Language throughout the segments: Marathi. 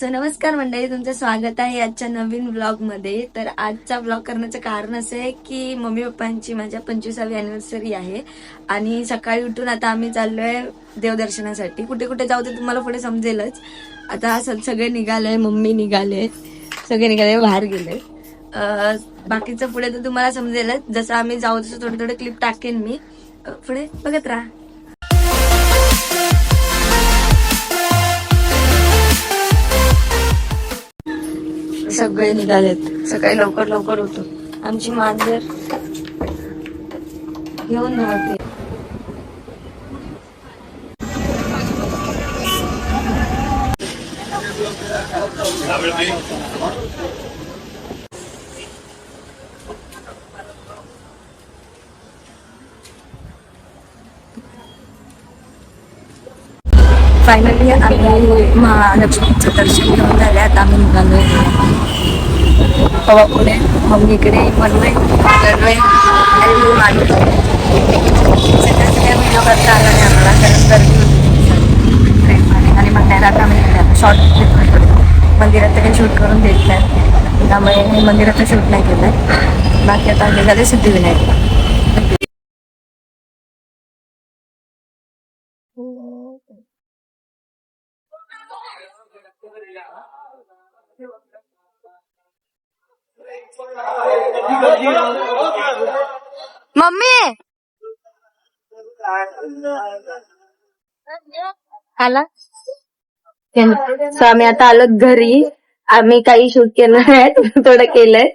सो नमस्कार मंडळी तुमचं स्वागत आहे आजच्या नवीन ब्लॉगमध्ये तर आजचा ब्लॉग करण्याचं कारण असं आहे की मम्मी पप्पांची माझ्या पंचवीसावी अॅनिव्हर्सरी आहे. आणि सकाळी उठून आता आम्ही चाललोय देवदर्शनासाठी. कुठे कुठे जाऊ ते तुम्हाला पुढे समजेलच. आता स- सगळे निघाले मम्मी निघाले सगळे निघाले बाहेर गेले. बाकीचं पुढे तर तुम्हाला समजेलच. जसं आम्ही जाऊ तसं थोडे थोडे क्लिप टाकेन मी. पुढे बघत राहा. सगळे निघालेत. सकाळी लवकर लवकर होतो आमची मांजर घेऊन धावते. फायनली आम्ही महालक्ष्मीचं दर्शन घेऊन झाले आता आम्ही निघालोय पवा पुढे. मम्मीकडे मनवे गणवे आणि मी मागे सगळ्या सगळ्या व्हिडिओ करता आला नाही आम्हाला. कारण गर्दी होती. ट्रेनमध्ये आणि मंदिरात आम्ही शॉर्ट मंदिरात तरी शूट करून देत नाही. त्यामुळे मी मंदिराचं शूट नाही केलं. बाकी आता निघाले सिद्धिविनायकला. मम्मी! आला? सो आम्ही आता आलो घरी. आम्ही काही शूट केलं नाही थोडं केलंय.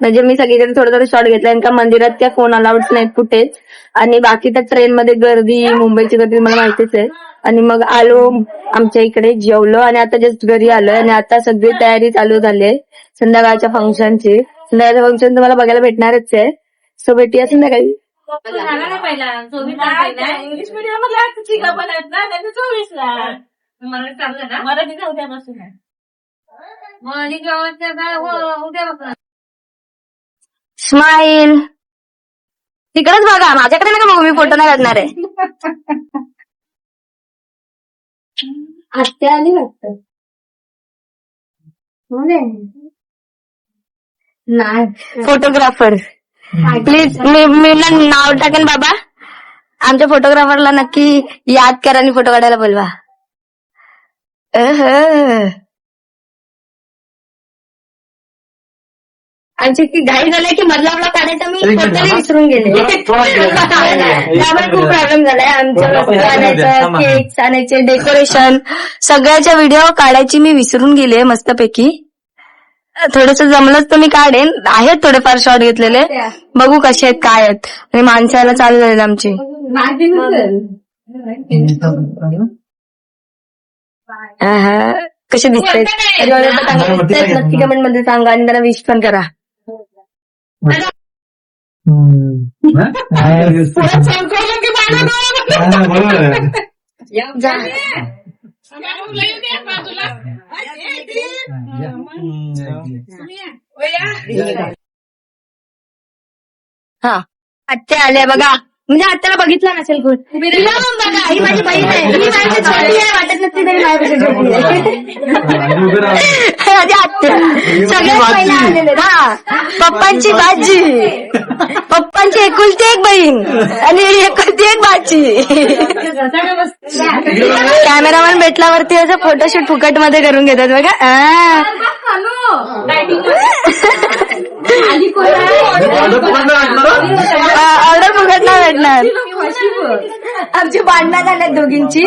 म्हणजे मी सगळीकडे थोडं थोडं शॉट घेतलाय. का मंदिरात त्या फोन अलाउड नाहीत कुठेच. आणि बाकी तर ट्रेन मध्ये गर्दी मुंबईची गर्दी मला माहितीच आहे. आणि मग आलो आमच्या इकडे जेवलो. आणि आता जस्ट घरी आलोय. आणि आता सगळी तयारी चालू झाली आहे. संध्याकाळच्या फंक्शनची संध्याकाळचं फंक्शन तुम्हाला बघायला भेटणारच आहे. सो भेटूया संध्याकाळी. झाला नाही पहिला. चोवीस ला पहिला इंग्लिश मीडियम पण आहेत ना? चोवीस ला. मराठी चाललं ना? मराठीचा उद्यापासून आहे मराठी गावाच्या काय हो, स्माईल. तिकडेच बघा. माझ्याकडे नका बघू मी फोटो नाही काढणार आहे? आत्या आली वाटत. नाही. फोटोग्राफर प्लीज मी मी ना नाव टाकेन बाबा. आमच्या फोटोग्राफरला नक्की याद करा आणि फोटो काढायला बोलवा. अहं. आमची की घाई झालाय की मधला आपला काढायचा मी विसरून गेले. त्यामुळे खूप प्रॉब्लेम झालाय. आमच्या वस्तू आणायचं केक्स आणायचे डेकोरेशन सगळ्याच्या व्हिडिओ काढायची मी विसरून गेले मस्तपैकी. थोडस जमलंच तर मी काढेन. आहेत थोडेफार शॉट घेतलेले. बघू कसे आहेत काय आहेत. आणि माणसाला चालू झालेत आमची. आहा, कसे दिसतात नक्की कमेंटमध्ये सांगा आणि त्यांना विश पण करा. हा. आत्या आल्या बघा. म्हणजे आत्याला बघितलं नसेल कोण? बघा. ही माझी बहीण आहे. ही माझी छोटी आहे. वाटत नसते तरी माझ्यापेक्षा छोटी आहे. माझी आत्या. सगळ्यात पहिला आलेले. हा पप्पांची बाजी पप्पांची एकुलती एक बहीण आणि एकुलती एक बाची. कॅमेरामॅन भेटल्यावरती असं फोटोशूट फुकटमध्ये करून घेतात बघा. ऑर्डर नाही भेटणार आमची भांडणं झाल्यात दोघींची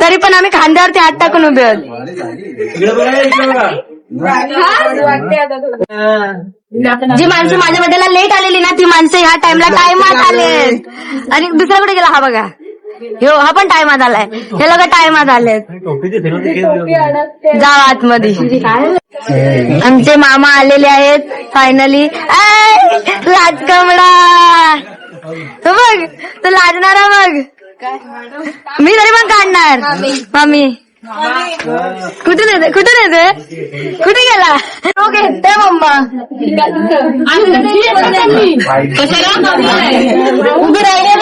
तरी पण आम्ही खांद्यावरती हात टाकून उभे आहोत जी माणसं माझ्या बड्डेला लेट आलेली ना ती माणसं ह्या टाइमला टायमात आले आणि दुसरा कुठे गेला हा बघा हो हा पण टायमात आलाय. हे लोक टायमात आले जा आतमध्ये. आमचे मामा आलेले आहेत फायनली लाजकमडा बघ तू लाजणारा बघ. मी तरी पण काढणार. मामी. कुठून येते कुठून येते कुठे गेला तो घेते मम्मा उभी राहिली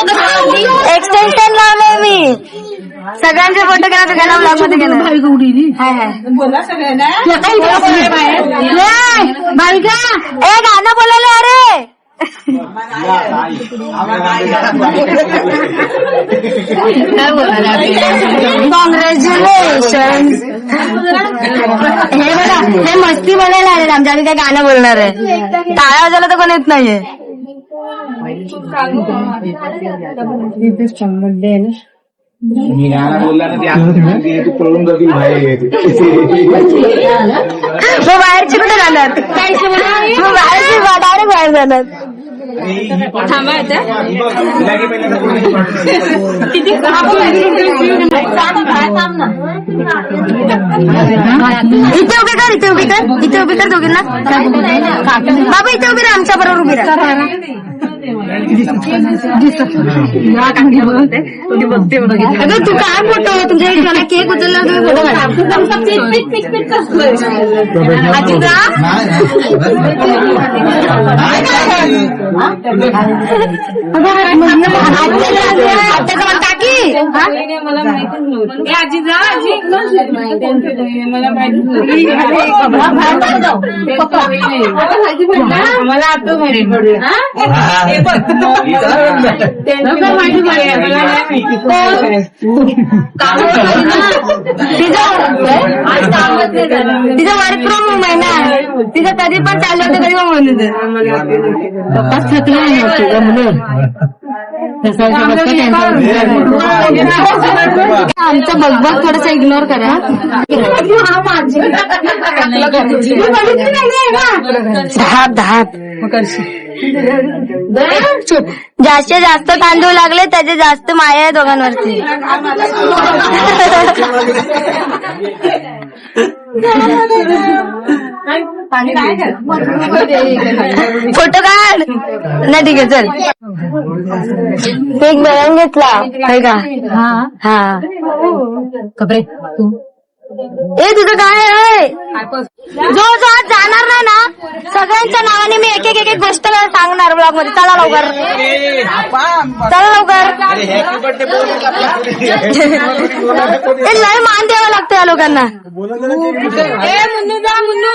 एक्सटेन्शन लावलंय मी सगळ्यांचे फोटो घेणार सगळ्यांना ब्लॉगमध्ये घेणार हाय हाय ए, बालिका ए गाणं बोलायला अरे कॉंग्रॅच्युलेशन हे बघा हे मस्ती बघायला आले आमच्या आम्ही काय गाणं बोलणार आहे? टाळ्या वाजायला तर कोण येत नाहीये. मी गाणं बोलला ना ते आता ते पळून जातील बाहेर मग बाहेरची कुठे जाणार? मग बाहेरची डायरेक्ट बाहेर जाणार. इथे उभी कर इथे उभी कर इथे उभी कर दोघींना. बाबा इथे उभी राहा आमच्या बरोबर उभी राहा. अगं तू काय फोटो तुमच्या मला केक उचलला तुम्ही फोटो अजिता टाकी मला माहिती आजी जा आजी. मला आता माहिती पडलं. माहिती पडलं. मला नाही तिचं वर्क फ्रॉम होम आहे ना. तिचं कधी पण चालू होतं पण म्हणून? आमचं बघबग थोडस इग्नोर करा धाप धाप चुप. जास्तीत जास्त तांदूळ लागले त्याचे जास्त माया आहे दोघांवरती फोटो काढ. नाही ठीक आहे चल. एक बयान घेतला. का हा. कपडे ए तुझं काय आहे जो जो आज जाणार नाही ना सगळ्यांच्या नावाने मी एक एक एक एक गोष्ट सांगणार ब्लॉगमध्ये चला लवकर. चला लवकर. ए लय मान द्यावा लागतं या लोकांना. ए मुन्नू जा मुन्नू.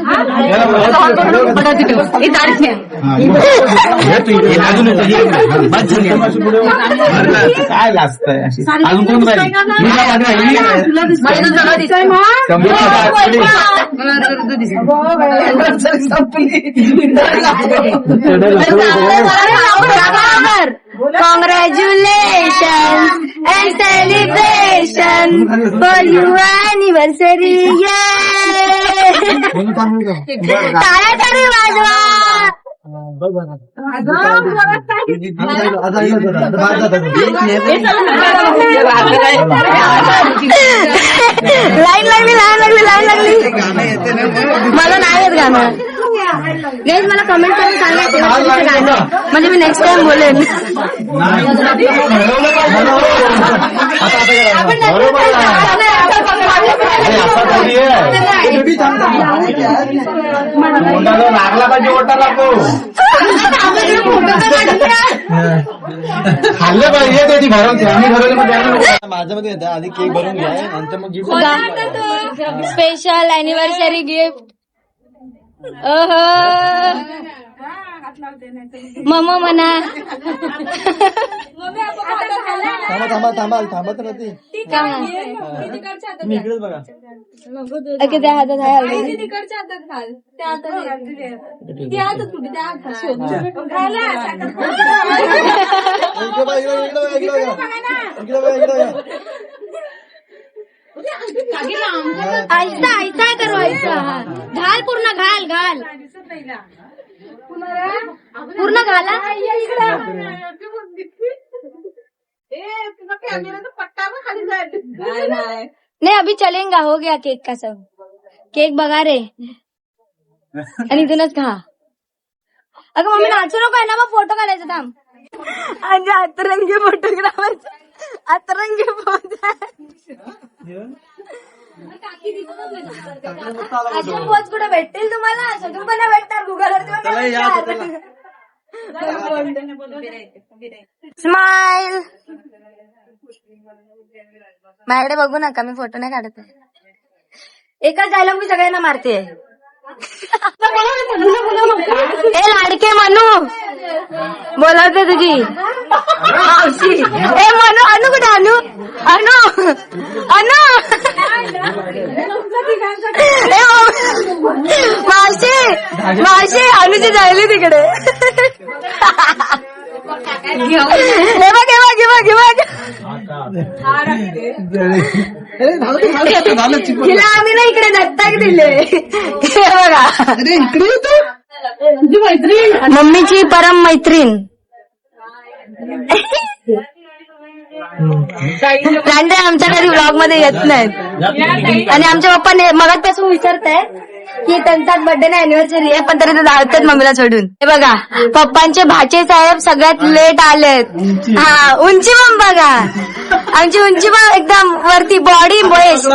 काय लाजत अजून कोण congratulation and celebration for you anniversary टाळ्या तरी वाजवा. लाईन लागली लाईन लागली लाईन लागली. मला नाही येत गाणं. गेज मला कमेंट करून सांगा गाणं म्हणजे मी नेक्स्ट टाइम बोलेन. तोंडाला लागला पाहिजे ओटा लागतो खाल्लं पाहिजे त्याची भरवते आम्ही भरवलं मग नको. माझ्यामध्ये येतं आधी केक भरून घ्या नंतर मग गिफ्ट स्पेशल अॅनिव्हर्सरी गिफ्ट मम म्हणा. थांबा थांबा थांबा थांबत इकडेच बघा. ओके त्या हातात आहे already. इकडे बघा इकडे इकडे बघा इकडे बघा. इकडे बघा इकडे बघा. ऐसा ऐसा करो ऐसा हा. घाल पूर्ण घाल घाल. पूर्ण घाला. नहीं अभी चलेगा हो गया केक का सब. केक बघा रे. आणि इथूनच खा. अगं मम्मी नाचू नको आहे ना मग फोटो काढायचा थांब. आणि आतरंगी फोटोग्राफर अतरंगी पोच कुठे भेटतील तुम्हाला? शोधून पण नाही स्माइल माझ्याकडे बघू नका मी फोटो नाही काढत आहे. एकाच डायलॉग मी सगळ्यांना मारते ए लाडके मनू. बोलावते तुझी. मावशी ए मनू अनु कुठे अनु? अनु. अनु. ए मावशी मावशी अनुची जायली तिकडे. तिला आम्ही ना इकडे दत्तक दिले. हे बघा. मम्मीची परम मैत्रीण. लांडे आमच्या घरी ब्लॉगमध्ये येत नाहीत. आणि आमच्या पप्पा मगापासून विचारताय की त्यांचा बर्थडे ना अॅनिव्हर्सरी आहे पण तरी ते धावतात मम्मीला सोडून. हे बघा पप्पांचे भाचे साहेब सगळ्यात लेट आलेत. हा उंची पण बघा. आमची उंची पण एकदम वरती body best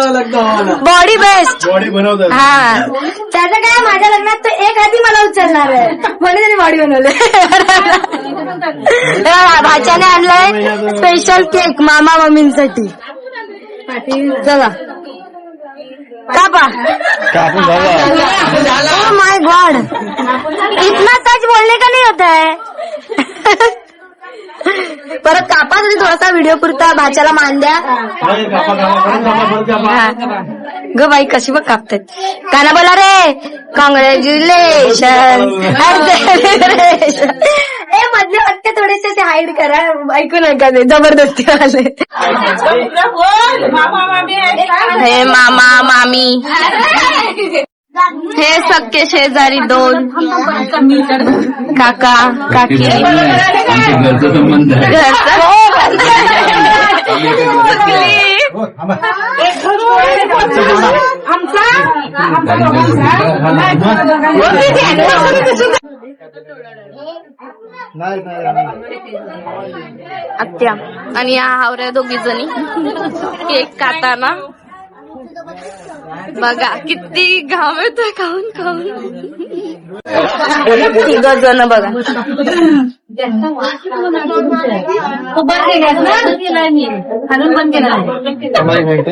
body best body बनवतात. हा. त्याचं काय माझ्या लग्नात तो एक आधी मला उचलणार आहे. म्हणून त्यांनी बॉडी बनवले. भाच्याने आणलाय स्पेशल केक मामा मम्मींसाठी. चला. कापा कापून झाला ओ माय गॉड इतना सच बोलने का नहीं होता है? परत कापा तरी थोडासा व्हिडिओ पुरता भाच्याला मान द्या. ग बाई कशी बघ कापतात. काना बोला रे. कॉंग्रॅच्युलेशन ए मधले वाक्य थोडेसे असे हाईड करा. ऐकू नका ते. जबरदस्ती आले. हे मामा मामी. हे सक्के शेजारी दोन. काका काकी. घरचा संबंध आहे. नाही आत्या आणि या हावऱ्या दोघी जणी केक काताना बघा किती घाम येतोय खाऊन खाऊन. तिघ जण बघा.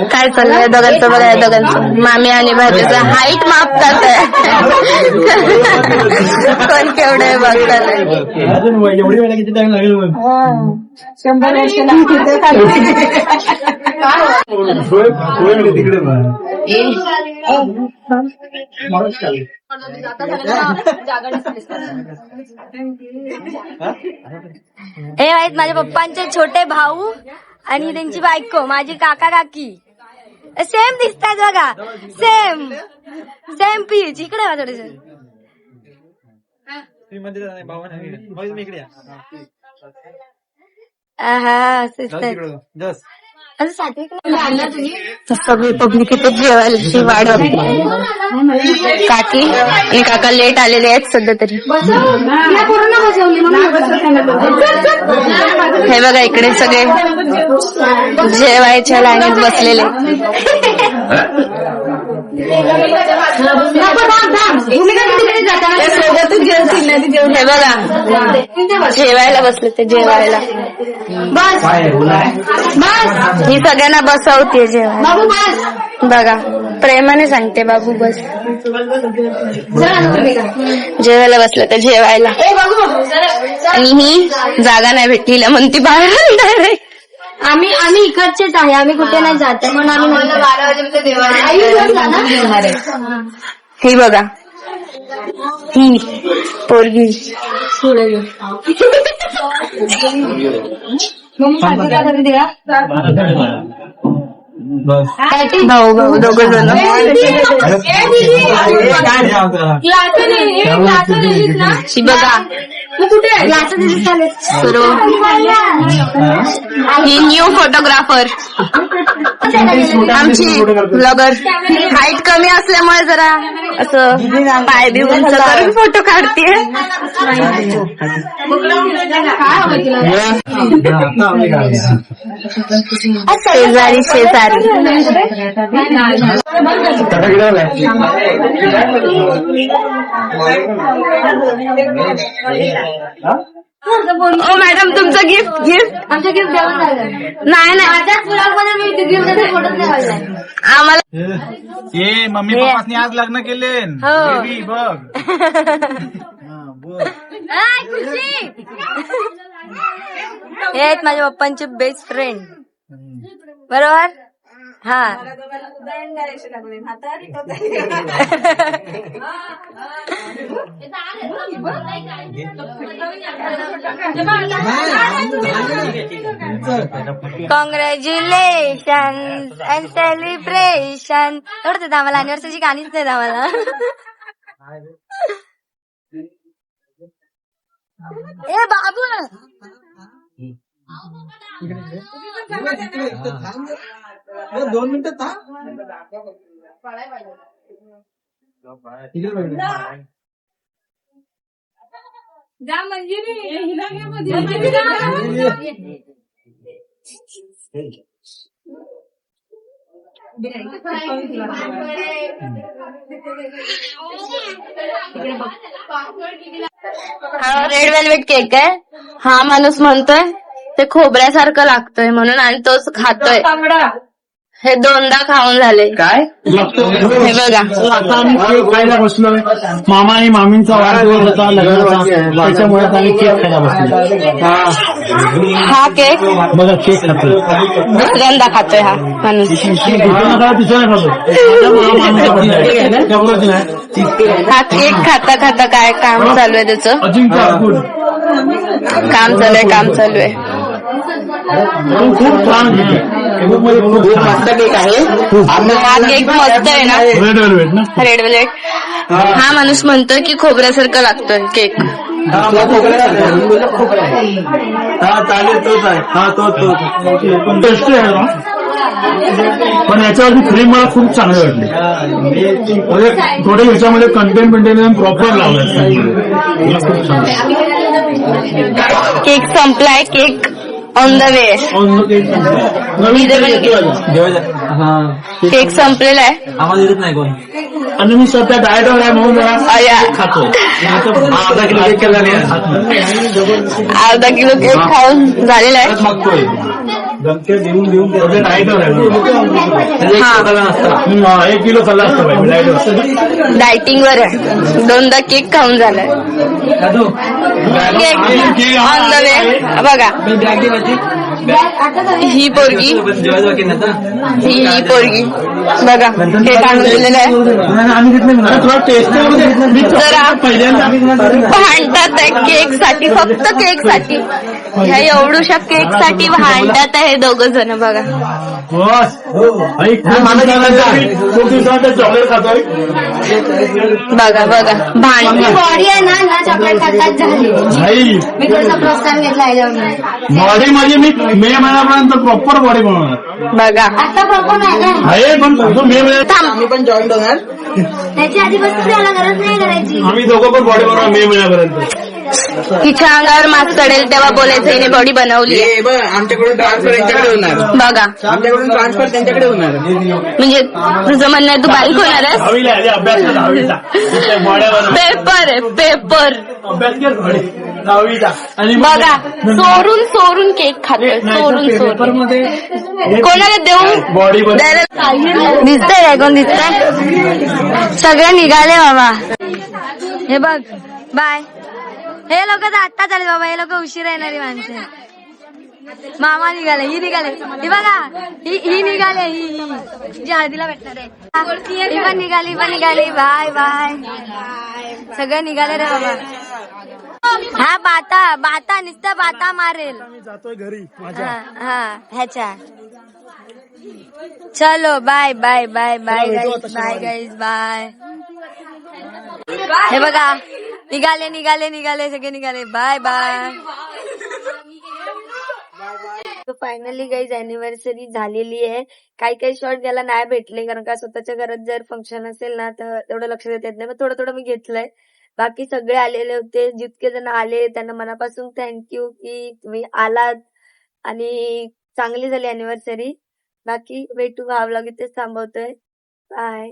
काय चाललंय? दोघांचं बघा या दोघांचं. मामी आणि भाभीचं हाईट मापतात कोण केवढे बघतात अजून एवढी वेळा किती टाइम लागेल मग शंभर तिकडे. हे आहेत माझ्या पप्पांचे छोटे भाऊ आणि त्यांची बायको माझी काका काकी. सेम दिसतात बघा. सेम. Same peach. इकडे थोडेसे. हा. असं सगळी पब्लिक इथे जेवायची वाढ काकी आणि काका लेट आलेले आहेत सध्या तरी. हे बघा इकडे सगळे जेवायच्या लाईनीत बसलेले. हे बघा जेवायला बसले ते जेवायला. बस. बस. ही सगळ्यांना बसवते जेवायला. बघा प्रेमाने सांगते बाबू बस. जेवायला बसलं तर जेवायला. आणि ही जागा नाही भेटलीला म्हणते बाहेर डायरेक्ट आम्ही आम्ही इकडचेच आहे. आम्ही कुठे नाही जात. म्हणून आम्ही बारा वाजेपर्यंत ही बघा. ही पोरगी. बस भाऊ भाऊ दोघ जण. ही बघा. ही न्यू फोटोग्राफर आमची ब्लॉगर हाईट कमी असल्यामुळे जरा असं पाय बी उंच करून फोटो काढतीये. शेजारी शेजारी. ओ मॅडम तुमचं गिफ्ट गिफ्ट आमच्या गिफ्ट देऊन झालं नाही नाही. माझ्याच ब्लॉगमध्ये मी गिफ्ट फोटो नाही काढलाय आम्हाला ए मम्मी पप्पानी आज लग्न केले हो. बेबी बघ. हे आहेत माझ्या पप्पांचे बेस्ट फ्रेंड बरोबर? हा. कॉंग्रॅच्युलेशन अँड सेलिब्रेशन एवढंच आम्हाला अनिव्हर्सरीची गाणीच नाही आम्हाला ए बाबू! दोन मिनिटं जा मंजिरी. हिला जा. हा रेड वेल्वेट केक आहे. हा माणूस म्हणतोय ते खोबऱ्यासारखं लागतोय म्हणून आणि तोच खातोय. हे दोनदा खाऊन झाले. काय? हे बघा. आता आम्ही केक खायला बसलोय. मामा आणि मामींचा वाढदिवस होता लग्नाचा. त्याच्यामुळे आम्ही केक खायला बसलो हा केक? बघा केक खातोय. दुसऱ्यांदा खातोय हा माणूस. तिसऱ्या खातो. हा केक खाता खाता काय काम चालू आहे त्याचं? अजिंक्य काम चालू आहे काम चालू आहे. खूप छान म्हणजे खूप मस्त केक आहे. हा केक मस्त आहे ना? रेड वेल्वेट ना? रेड वेल्वेट हा. माणूस म्हणतोय की खोबऱ्यासारखं लागतोय केक. हा चालेल तोच आहे. हा तो तो पण टेस्टी आहे ना पण याच्यावरती क्रीम मला खूप चांगली वाटली. म्हणजे थोडे याच्यामध्ये कंटेंट मेंटेन प्रॉपर लावलं. खूप छान केक संपलाय केक. ऑन द वे नवीन केक संपलेला आहे आम्हाला देत नाही कोण आणि मी सध्या डायटवर आहे म्हणून जरा अया. खातो अर्धा किलो केक केला नाही अर्धा किलो केक खाऊन झालेला आहे मागतोय धमक्या देऊन देऊन आहे हा. हा, एक किलो खाल्ला असतं डायटिंग वर आहे. दोनदा केक खाऊन झालाय. केक ऑन द वे बघा. ही पोरगी. ही ही पोरगी. बघा केक आणून दिलेला आहे. जरा भांडतात आहे केकसाठी फक्त केकसाठी ह्या एवढूशा केकसाठी भांडतात आहे हे दोघं जण बघा. खातोय. बघा बघा. भांड बॉडी आहे ना ना चॉकलेट खातात झाली. मी थोडासा प्रोत्साहन घेतला बॉडी माझी मी मे महिन्यापर्यंत प्रॉपर बॉडी बनवणार. बघा. आता प्रॉपर आहे पण मे महिन्यात थांब. पण जॉईन होणार त्याची आधीपासून त्याला गरज नाही करायची. आम्ही दोघं पण बॉडी बनवणार मे महिन्यापर्यंत तिच्या अंगावर मास्क चढेल तेव्हा बोलायचं हिने बॉडी बनवली हे बघ आमच्याकडून ट्रान्सफर यांच्याकडे होणार. बघा. आमच्याकडून ट्रान्सफर त्यांच्याकडे होणार. म्हणजे तुझं म्हणणं आहे तू बारीक होणार आहेस? दहावीला अभ्यास दहावीचा. पेपर आहे पेपर अभ्यास कर थोडी. दहावीचा. आणि मग- बघा चोरून चोरून केक खातोय चोरून पेपर चोरून मध्ये कोणाला देऊ? बॉडी बन दिसतंय काय कोण दिसतंय? सगळे निघाले बाबा. हे बघ बाय हे लोक तर आत्ता चालेल बाबा हे लोक उशीर येणारी माणसं. मामा निघाले ही निघाले. ही बघा ही ही निघाले ही ही. जी हळदीला भेटणार आहे. ही पण निघाली पण निघाली. Bye bye. सगळे निघाले रे बाबा. हा बाता बाता नुसतं बाता मारेल. जातोय घरी हा हा ह्याच्या. चलो bye bye bye bye guys bye guys bye. हे बघा. निघाले निघाले निघाले सगळे निघाले. Bye bye finally guys anniversary झालेली आहे. काही काही शॉर्ट घ्यायला नाही भेटले कारण का स्वतःच्या घरात जर फंक्शन असेल ना तर तेवढं लक्ष देता येत नाही. मग थोडं थोडं मी घेतलंय. बाकी सगळे आलेले होते जितके जण आले त्यांना मनापासून थँक्यू की तुम्ही आलात आणि चांगली झाली अॅनिव्हर्सरी बाकी वेटू हा व्लॉग इथेच थांबवतोय. बाय